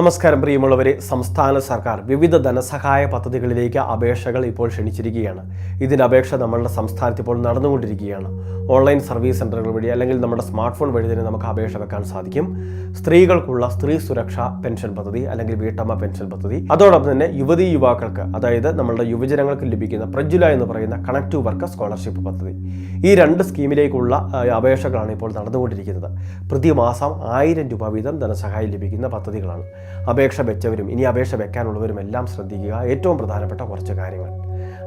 നമസ്കാരം പ്രിയമുള്ളവരെ. സംസ്ഥാന സർക്കാർ വിവിധ ധനസഹായ പദ്ധതികളിലേക്ക് അപേക്ഷകൾ ഇപ്പോൾ ക്ഷണിച്ചിരിക്കുകയാണ്. ഇതിന്റെ അപേക്ഷ നമ്മളുടെ സംസ്ഥാനത്ത് ഇപ്പോൾ നടന്നുകൊണ്ടിരിക്കുകയാണ്. ഓൺലൈൻ സർവീസ് സെന്ററുകൾ വഴി അല്ലെങ്കിൽ നമ്മുടെ സ്മാർട്ട് ഫോൺ വഴി തന്നെ നമുക്ക് അപേക്ഷ വെക്കാൻ സാധിക്കും. സ്ത്രീകൾക്കുള്ള സ്ത്രീ സുരക്ഷാ പെൻഷൻ പദ്ധതി അല്ലെങ്കിൽ വീട്ടമ്മ പെൻഷൻ പദ്ധതി. അതോടൊപ്പം തന്നെ യുവതി യുവാക്കൾക്ക് അതായത് നമ്മളുടെ യുവജനങ്ങൾക്ക് ലഭിക്കുന്ന പ്രജുല എന്ന് പറയുന്ന കണക്ട് ടു വർക്ക് സ്കോളർഷിപ്പ് പദ്ധതി. ഈ രണ്ട് സ്കീമിലേക്കുള്ള അപേക്ഷകളാണ് ഇപ്പോൾ നടന്നുകൊണ്ടിരിക്കുന്നത്. പ്രതിമാസം ആയിരം രൂപ വീതം ധനസഹായം ലഭിക്കുന്ന പദ്ധതികളാണ്. അപേക്ഷ വെച്ചവരും ഇനി അപേക്ഷ വെക്കാനുള്ളവരും എല്ലാം ശ്രദ്ധിക്കുക. ഏറ്റവും പ്രധാനപ്പെട്ട കുറച്ച് കാര്യങ്ങൾ.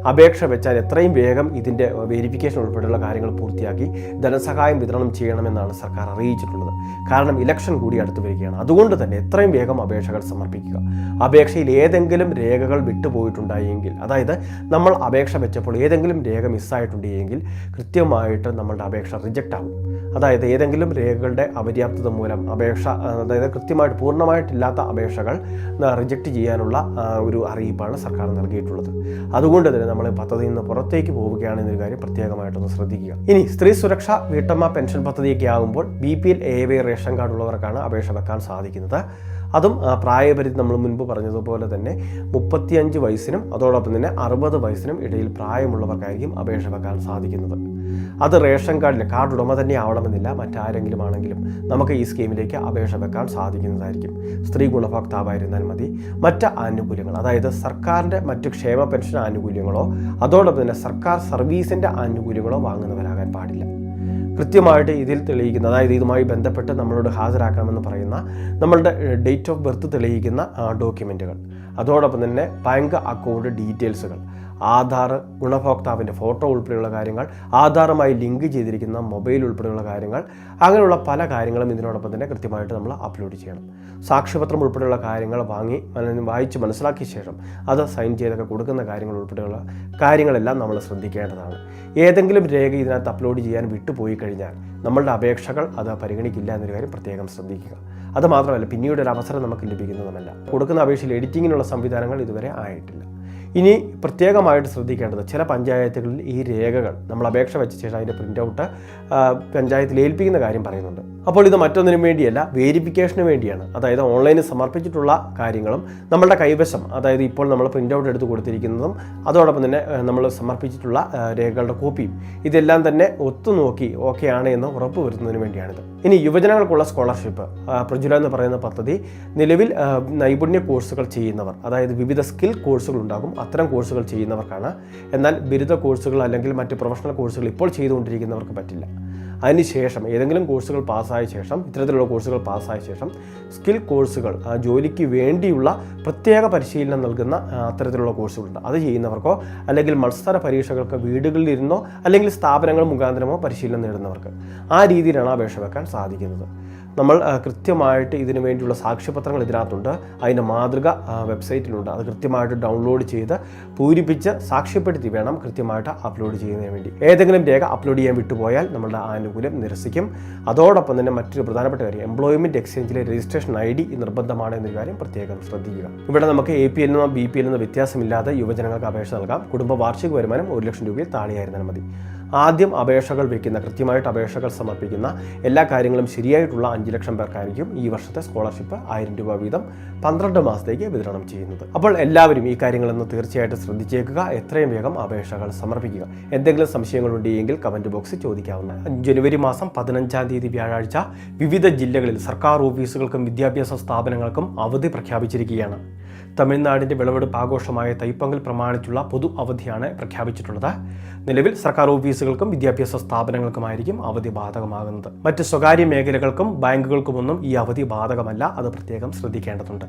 അപേക്ഷ വെച്ചാൽ എത്രയും വേഗം ഇതിന്റെ വെരിഫിക്കേഷൻ ഉൾപ്പെടെയുള്ള കാര്യങ്ങൾ പൂർത്തിയാക്കി ധനസഹായം വിതരണം ചെയ്യണമെന്നാണ് സർക്കാർ അറിയിച്ചിട്ടുള്ളത്. കാരണം ഇലക്ഷൻ കൂടി അടുത്ത് വരികയാണ്. അതുകൊണ്ട് തന്നെ എത്രയും വേഗം അപേക്ഷകൾ സമർപ്പിക്കുക. അപേക്ഷയിൽ ഏതെങ്കിലും രേഖകൾ വിട്ടുപോയിട്ടുണ്ടായെങ്കിൽ അതായത് നമ്മൾ അപേക്ഷ വെച്ചപ്പോൾ ഏതെങ്കിലും രേഖ മിസ്സായിട്ടുണ്ടെങ്കിൽ കൃത്യമായിട്ട് നമ്മളുടെ അപേക്ഷ റിജക്റ്റ് ആകും അതായത് ഏതെങ്കിലും രേഖകളുടെ അപര്യാപ്തത മൂലം അപേക്ഷ അതായത് കൃത്യമായിട്ട് പൂർണമായിട്ടില്ലാത്ത അപേക്ഷകൾ റിജക്റ്റ് ചെയ്യാനുള്ള ഒരു അറിയിപ്പാണ് സർക്കാർ നൽകിയിട്ടുള്ളത്. അതുകൊണ്ട് തന്നെ നമ്മൾ പദ്ധതിയിൽ നിന്ന് പുറത്തേക്ക് പോവുകയാണെന്നൊരു കാര്യം പ്രത്യേകമായിട്ടൊന്ന് ശ്രദ്ധിക്കുക. ഇനി സ്ത്രീ സുരക്ഷ വീട്ടമ്മ പെൻഷൻ പദ്ധതിയൊക്കെ ആകുമ്പോൾ B P L A Y ration card ഉള്ളവർക്കാണ് അപേക്ഷ വെക്കാൻ സാധിക്കുന്നത്. അതും പ്രായപരിധി നമ്മൾ മുൻപ് പറഞ്ഞതുപോലെ തന്നെ മുപ്പത്തിയഞ്ച് വയസ്സിനും അതോടൊപ്പം തന്നെ അറുപത് വയസ്സിനും ഇടയിൽ പ്രായമുള്ളവർക്കായിരിക്കും അപേക്ഷ വെക്കാൻ സാധിക്കുന്നത്. അത് റേഷൻ കാർഡിൽ കാർഡ് ഉടമ തന്നെ ആവണമെന്നില്ല മറ്റാരെങ്കിലും ആണെങ്കിലും നമുക്ക് ഈ സ്കീമിലേക്ക് അപേക്ഷ വെക്കാൻ സാധിക്കുന്നതായിരിക്കും. സ്ത്രീ ഗുണഭോക്താവായിരുന്നാൽ മതി. മറ്റ് ആനുകൂല്യങ്ങൾ അതായത് സർക്കാരിന്റെ മറ്റു ക്ഷേമ പെൻഷൻ ആനുകൂല്യങ്ങളോ അതോടൊപ്പം തന്നെ സർക്കാർ സർവീസിന്റെ ആനുകൂല്യങ്ങളോ വാങ്ങുന്നവരാകാൻ പാടില്ല. കൃത്യമായിട്ട് ഇതിൽ തെളിയിക്കുന്ന അതായത് ഇതുമായി ബന്ധപ്പെട്ട് നമ്മളോട് ഹാജരാക്കണമെന്ന് പറയുന്ന നമ്മളുടെ ഡേറ്റ് ഓഫ് ബർത്ത് തെളിയിക്കുന്ന ഡോക്യുമെന്റുകൾ. അതോടൊപ്പം തന്നെ ബാങ്ക് അക്കൗണ്ട് ഡീറ്റെയിൽസുകൾ. ആധാർ ഗുണഭോക്താവിന്റെ ഫോട്ടോ ഉൾപ്പെടെയുള്ള കാര്യങ്ങൾ ആധാറുമായി ലിങ്ക് ചെയ്തിരിക്കുന്ന മൊബൈൽ ഉൾപ്പെടെയുള്ള കാര്യങ്ങൾ അങ്ങനെയുള്ള പല കാര്യങ്ങളും ഇതിനോടൊപ്പം തന്നെ കൃത്യമായിട്ട് നമ്മൾ അപ്ലോഡ് ചെയ്യണം. സാക്ഷ്യപത്രം ഉൾപ്പെടെയുള്ള കാര്യങ്ങൾ വാങ്ങി വായിച്ച് മനസ്സിലാക്കിയ ശേഷം അത് സൈൻ ചെയ്തൊക്കെ കൊടുക്കുന്ന കാര്യങ്ങൾ ഉൾപ്പെടെയുള്ള കാര്യങ്ങളെല്ലാം നമ്മൾ ശ്രദ്ധിക്കേണ്ടതാണ്. ഏതെങ്കിലും രേഖ ഇതിനകത്ത് അപ്ലോഡ് ചെയ്യാൻ വിട്ടുപോയി കഴിഞ്ഞാൽ നമ്മളുടെ അപേക്ഷകൾ അത് പരിഗണിക്കില്ല എന്നൊരു കാര്യം പ്രത്യേകം ശ്രദ്ധിക്കുക. അത് മാത്രമല്ല പിന്നീട് ഒരു അവസരം നമുക്ക് ലഭിക്കുന്നതുമല്ല. കൊടുക്കുന്ന അപേക്ഷയിൽ എഡിറ്റിങ്ങിനുള്ള സംവിധാനങ്ങൾ ഇതുവരെ ആയിട്ടില്ല. ഇനി പ്രത്യേകമായിട്ട് ശ്രദ്ധിക്കേണ്ടത് ചില പഞ്ചായത്തുകളിൽ ഈ രേഖകൾ നമ്മൾ അപേക്ഷ വെച്ച ശേഷം അതിന്റെ പ്രിന്റ് ഔട്ട് പഞ്ചായത്തിൽ ഏൽപ്പിക്കുന്ന കാര്യം പറയുന്നുണ്ട്. അപ്പോൾ ഇത് മറ്റൊന്നിനും വേണ്ടിയല്ല വേരിഫിക്കേഷന് വേണ്ടിയാണ്. അതായത് ഓൺലൈനിൽ സമർപ്പിച്ചിട്ടുള്ള കാര്യങ്ങളും നമ്മളുടെ കൈവശം അതായത് ഇപ്പോൾ നമ്മൾ പ്രിന്റ് ഔട്ട് എടുത്ത് കൊടുത്തിരിക്കുന്നതും അതോടൊപ്പം തന്നെ നമ്മൾ സമർപ്പിച്ചിട്ടുള്ള രേഖകളുടെ കോപ്പിയും ഇതെല്ലാം തന്നെ ഒത്തുനോക്കി ഓക്കെ ആണ് എന്ന് ഉറപ്പ് വരുത്തുന്നതിന് വേണ്ടിയാണിത്. ഇനി യുവജനങ്ങൾക്കുള്ള സ്കോളർഷിപ്പ് പ്രജുല എന്ന് പറയുന്ന പദ്ധതി നിലവിൽ നൈപുണ്യ കോഴ്സുകൾ ചെയ്യുന്നവർ അതായത് വിവിധ സ്കിൽ കോഴ്സുകൾ ഉണ്ടാകും അത്തരം കോഴ്സുകൾ ചെയ്യുന്നവർക്കാണ്. എന്നാൽ ബിരുദ കോഴ്സുകൾ അല്ലെങ്കിൽ മറ്റ് പ്രൊഫഷണൽ കോഴ്സുകൾ ഇപ്പോൾ ചെയ്തുകൊണ്ടിരിക്കുന്നവർക്ക് പറ്റില്ല. അതിനുശേഷം ഏതെങ്കിലും കോഴ്സുകൾ പാസ്സായ ശേഷം ഇത്തരത്തിലുള്ള കോഴ്സുകൾ പാസ്സായ ശേഷം സ്കിൽ കോഴ്സുകൾ ജോലിക്ക് വേണ്ടിയുള്ള പ്രത്യേക പരിശീലനം നൽകുന്ന അത്തരത്തിലുള്ള കോഴ്സുകളുണ്ട്. അത് ചെയ്യുന്നവർക്കോ അല്ലെങ്കിൽ മത്സര പരീക്ഷകൾക്ക് വീടുകളിലിരുന്നോ അല്ലെങ്കിൽ സ്ഥാപനങ്ങൾ മുഖാന്തരമോ പരിശീലനം നേടുന്നവർക്ക് ആ രീതിയിലാണ് അപേക്ഷ വെക്കാൻ സാധിക്കുന്നത്. നമ്മൾ കൃത്യമായിട്ട് ഇതിനു വേണ്ടിയുള്ള സാക്ഷ്യപത്രങ്ങൾ ഇതിനകത്തുണ്ട്. അതിന്റെ മാതൃക വെബ്സൈറ്റിലുണ്ട്. അത് കൃത്യമായിട്ട് ഡൗൺലോഡ് ചെയ്ത് പൂരിപ്പിച്ച് സാക്ഷ്യപ്പെടുത്തി വേണം കൃത്യമായിട്ട് അപ്ലോഡ് ചെയ്യുന്നതിന് വേണ്ടി. ഏതെങ്കിലും രേഖ അപ്ലോഡ് ചെയ്യാൻ വിട്ടുപോയാൽ നമ്മളുടെ ആനുകൂല്യം നിരസിക്കും. അതോടൊപ്പം തന്നെ മറ്റൊരു പ്രധാനപ്പെട്ട കാര്യം എംപ്ലോയ്മെന്റ് എക്സ്ചേഞ്ചിലെ രജിസ്ട്രേഷൻ ഐ ഡി നിർബന്ധമാണ് എന്നൊരു കാര്യം പ്രത്യേകം ശ്രദ്ധിക്കുക. ഇവിടെ നമുക്ക് എ പി എല്ലിനോ ബി പി എല്ലിനോ വ്യത്യാസമില്ലാതെ യുവജനങ്ങൾക്ക് അപേക്ഷ നൽകാം. കുടുംബ വാർഷിക വരുമാനം ഒരു ലക്ഷം രൂപയിൽ താഴെയായിരുന്നാൽ മതി. ആദ്യം അപേക്ഷകൾ വയ്ക്കുന്ന കൃത്യമായിട്ട് അപേക്ഷകൾ സമർപ്പിക്കുന്ന എല്ലാ കാര്യങ്ങളും ശരിയായിട്ടുള്ള അഞ്ച് ലക്ഷം പേർക്കായിരിക്കും ഈ വർഷത്തെ സ്കോളർഷിപ്പ് ആയിരം രൂപ വീതം പന്ത്രണ്ട് മാസത്തേക്ക് വിതരണം ചെയ്യുന്നത്. അപ്പോൾ എല്ലാവരും ഈ കാര്യങ്ങളൊന്ന് തീർച്ചയായിട്ടും ശ്രദ്ധിച്ചേക്കുക. എത്രയും വേഗം അപേക്ഷകൾ സമർപ്പിക്കുക. എന്തെങ്കിലും സംശയങ്ങളുണ്ടെങ്കിൽ കമന്റ് ബോക്സിൽ ചോദിക്കാവുന്ന ജനുവരി മാസം പതിനഞ്ചാം തീയതി വ്യാഴാഴ്ച വിവിധ ജില്ലകളിൽ സർക്കാർ ഓഫീസുകൾക്കും വിദ്യാഭ്യാസ സ്ഥാപനങ്ങൾക്കും അവധി പ്രഖ്യാപിച്ചിരിക്കുകയാണ്. തമിഴ്നാടിന്റെ വിളവെടുപ്പ് ആഘോഷമായ തൈപ്പൊങ്കൽ പ്രമാണിച്ചുള്ള പൊതു അവധിയാണ് പ്രഖ്യാപിച്ചിട്ടുള്ളത്. നിലവിൽ സർക്കാർ ഓഫീസുകൾക്കും വിദ്യാഭ്യാസ സ്ഥാപനങ്ങൾക്കുമായിരിക്കും അവധി ബാധകമാകുന്നത്. മറ്റ് സ്വകാര്യ മേഖലകൾക്കും ബാങ്കുകൾക്കുമൊന്നും ഈ അവധി ബാധകമല്ല അത് പ്രത്യേകം ശ്രദ്ധിക്കേണ്ടതുണ്ട്.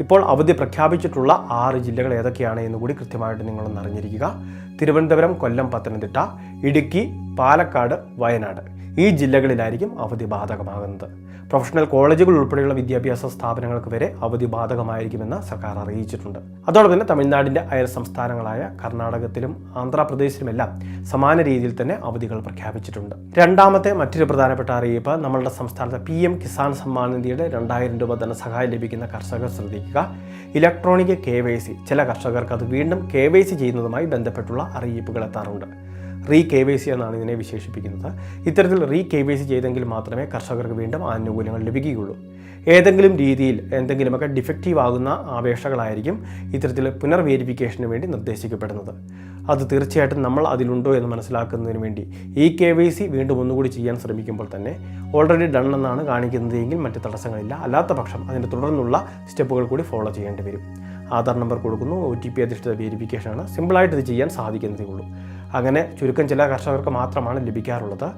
ഇപ്പോൾ അവധി പ്രഖ്യാപിച്ചിട്ടുള്ള ആറ് ജില്ലകൾ ഏതൊക്കെയാണ് എന്ന് കൂടി കൃത്യമായിട്ട് നിങ്ങളൊന്ന് അറിഞ്ഞിരിക്കുക. തിരുവനന്തപുരം കൊല്ലം പത്തനംതിട്ട ഇടുക്കി പാലക്കാട് വയനാട്. ഈ ജില്ലകളിലായിരിക്കും അവധി ബാധകമാകുന്നത്. പ്രൊഫഷണൽ കോളേജുകൾ ഉൾപ്പെടെയുള്ള വിദ്യാഭ്യാസ സ്ഥാപനങ്ങൾക്ക് വരെ അവധി ബാധകമായിരിക്കുമെന്ന് സർക്കാർ അറിയിച്ചിട്ടുണ്ട്. അതോടൊപ്പം തന്നെ തമിഴ്നാടിന്റെ അയൽ സംസ്ഥാനങ്ങളായ കർണാടകത്തിലും ആന്ധ്രാപ്രദേശിലുമെല്ലാം സമാന രീതിയിൽ തന്നെ അവധികൾ പ്രഖ്യാപിച്ചിട്ടുണ്ട്. രണ്ടാമത്തെ മറ്റൊരു പ്രധാനപ്പെട്ട അറിയിപ്പ് നമ്മളുടെ സംസ്ഥാനത്ത് പി എം കിസാൻ സമ്മാൻ നിധിയുടെ രണ്ടായിരം രൂപ ധനസഹായം ലഭിക്കുന്ന കർഷകർ ശ്രദ്ധിക്കുക. ഇലക്ട്രോണിക് കെ ചില കർഷകർക്ക് അത് വീണ്ടും കെ ചെയ്യുന്നതുമായി ബന്ധപ്പെട്ടുള്ള അറിയിപ്പുകൾ എത്താറുണ്ട്. റീ കെ വൈ സി എന്നാണ് ഇതിനെ വിശേഷിപ്പിക്കുന്നത്. ഇത്തരത്തിൽ റീ കെ വൈ സി ചെയ്തെങ്കിൽ മാത്രമേ കർഷകർക്ക് വീണ്ടും ആനുകൂല്യങ്ങൾ ലഭിക്കുകയുള്ളൂ. ഏതെങ്കിലും രീതിയിൽ എന്തെങ്കിലുമൊക്കെ ഡിഫക്റ്റീവ് ആകുന്ന അപേക്ഷകളായിരിക്കും ഇത്തരത്തിൽ പുനർവേരിഫിക്കേഷന് വേണ്ടി നിർദ്ദേശിക്കപ്പെടുന്നത്. അത് തീർച്ചയായിട്ടും നമ്മൾ അതിലുണ്ടോ എന്ന് മനസ്സിലാക്കുന്നതിന് വേണ്ടി ഈ കെ വൈ സി വീണ്ടും ഒന്നുകൂടി ചെയ്യാൻ ശ്രമിക്കുമ്പോൾ തന്നെ ഓൾറെഡി ഡൺ എന്നാണ് കാണിക്കുന്നതെങ്കിൽ മറ്റ് തടസ്സങ്ങളില്ല. അല്ലാത്ത പക്ഷം അതിന്റെ തുടർന്നുള്ള സ്റ്റെപ്പുകൾ കൂടി ഫോളോ ചെയ്യേണ്ടി വരും. ആധാർ നമ്പർ കൊടുക്കുന്നു ഒ ടി പി അധിഷ്ഠിത വേരിഫിക്കേഷനാണ് സിമ്പിളായിട്ട് ഇത് ചെയ്യാൻ സാധിക്കുന്നതേ ഉള്ളൂ. അങ്ങനെ ചുരുക്കം ചില കർഷകർക്ക് മാത്രമാണ് ലഭിക്കാറുള്ളത്.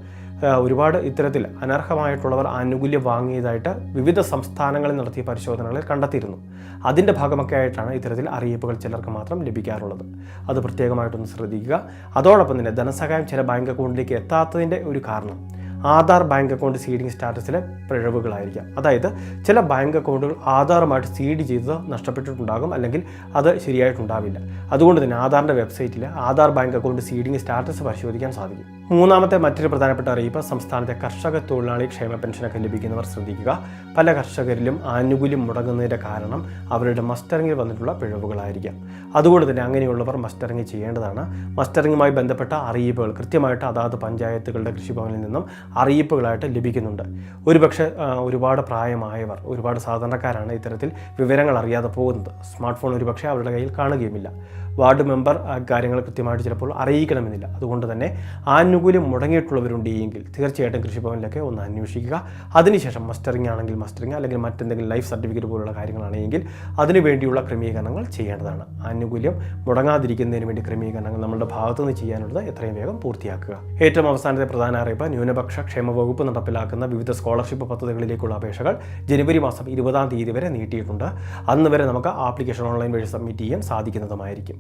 ഒരുപാട് ഇത്തരത്തിൽ അനർഹമായിട്ടുള്ളവർ ആനുകൂല്യം വാങ്ങിയതായിട്ട് വിവിധ സംസ്ഥാനങ്ങളിൽ നടത്തിയ പരിശോധനകളിൽ കണ്ടെത്തിയിരുന്നു. അതിന്റെ ഭാഗമൊക്കെ ആയിട്ടാണ് ഇത്തരത്തിൽ അറിയിപ്പുകൾ ചിലർക്ക് മാത്രം ലഭിക്കാറുള്ളത്. അത് പ്രത്യേകമായിട്ടൊന്ന് ശ്രദ്ധിക്കുക. അതോടൊപ്പം തന്നെ ധനസഹായം ചില ബാങ്ക് അക്കൗണ്ടിലേക്ക് എത്താത്തതിന്റെ ഒരു കാരണം. ആധാർ ബാങ്ക് അക്കൗണ്ട് സീഡിംഗ് സ്റ്റാറ്റസിലെ പിഴവുകളായിരിക്കാം. അതായത് ചില ബാങ്ക് അക്കൗണ്ടുകൾ ആധാറുമായിട്ട് സീഡ് ചെയ്തത് നഷ്ടപ്പെട്ടിട്ടുണ്ടാകും അല്ലെങ്കിൽ അത് ശരിയായിട്ടുണ്ടാവില്ല. അതുകൊണ്ട് തന്നെ ആധാറിന്റെ വെബ്സൈറ്റിൽ Aadhaar bank account seeding status പരിശോധിക്കാൻ സാധിക്കും. മൂന്നാമത്തെ മറ്റൊരു പ്രധാനപ്പെട്ട അറിയിപ്പ് സംസ്ഥാനത്തെ കർഷക തൊഴിലാളി ക്ഷേമ പെൻഷനൊക്കെ ലഭിക്കുന്നവർ ശ്രദ്ധിക്കുക. പല കർഷകരിലും ആനുകൂല്യം മുടങ്ങുന്നതിന്റെ കാരണം അവരുടെ മസ്റ്ററിങ്ങിൽ വന്നിട്ടുള്ള പിഴവുകളായിരിക്കാം. അതുകൊണ്ട് തന്നെ അങ്ങനെയുള്ളവർ മസ്റ്ററിങ് ചെയ്യേണ്ടതാണ്. മസ്റ്ററിങ്ങുമായി ബന്ധപ്പെട്ട അറിയിപ്പുകൾ കൃത്യമായിട്ട് അതാത് പഞ്ചായത്തുകളുടെ കൃഷിഭവനിൽ നിന്നും അറിയിപ്പുകളായിട്ട് ലഭിക്കുന്നുണ്ട്. ഒരുപക്ഷെ ഒരുപാട് പ്രായമായവർ ഒരുപാട് സാധാരണക്കാരാണ് ഇത്തരത്തിൽ വിവരങ്ങൾ അറിയാതെ പോകുന്നത്. സ്മാർട്ട് ഫോൺ ഒരുപക്ഷെ അവരുടെ കയ്യിൽ കാണുകയുമില്ല. വാർഡ് മെമ്പർ കാര്യങ്ങൾ കൃത്യമായിട്ട് ചിലപ്പോൾ അറിയിക്കണമെന്നില്ല. അതുകൊണ്ട് തന്നെ ആനുകൂല്യം മുടങ്ങിയിട്ടുള്ളവരുണ്ട് എങ്കിൽ തീർച്ചയായിട്ടും കൃഷിഭവനിലൊക്കെ ഒന്ന് അന്വേഷിക്കുക. അതിനുശേഷം മസ്റ്ററിംഗ് ആണെങ്കിൽ മസ്റ്ററിംഗ് അല്ലെങ്കിൽ മറ്റെന്തെങ്കിലും ലൈഫ് സർട്ടിഫിക്കറ്റ് പോലുള്ള കാര്യങ്ങളാണെങ്കിൽ അതിനു വേണ്ടിയുള്ള ക്രമീകരണങ്ങൾ ചെയ്യേണ്ടതാണ്. ആനുകൂല്യം മുടങ്ങാതിരിക്കുന്നതിന് വേണ്ടി ക്രമീകരണങ്ങൾ നമ്മുടെ ഭാഗത്തുനിന്ന് ചെയ്യാനുള്ളത് എത്രയും വേഗം പൂർത്തിയാക്കുക. ഏറ്റവും അവസാനത്തെ പ്രധാന അറിയിപ്പ് ന്യൂനപക്ഷ ക്ഷേമ വകുപ്പ് നടപ്പിലാക്കുന്ന വിവിധ സ്കോളർഷിപ്പ് പദ്ധതികളിലേക്കുള്ള അപേക്ഷകൾ ജനുവരി മാസം ഇരുപതാം തീയതി വരെ നീട്ടിയിട്ടുണ്ട്. അന്ന് വരെ നമുക്ക് ആപ്ലിക്കേഷൻ ഓൺലൈൻ വഴി സബ്മിറ്റ് ചെയ്യാൻ സാധിക്കുന്നതുമായിരിക്കും.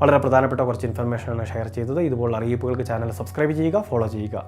വളരെ പ്രധാനപ്പെട്ട കുറച്ച് ഇൻഫർമേഷനാണ് ഷെയർ ചെയ്തത്. ഇതുപോലുള്ള അറിയിപ്പുകൾക്ക് ചാനൽ സബ്സ്ക്രൈബ് ചെയ്യുക ഫോളോ ചെയ്യുക.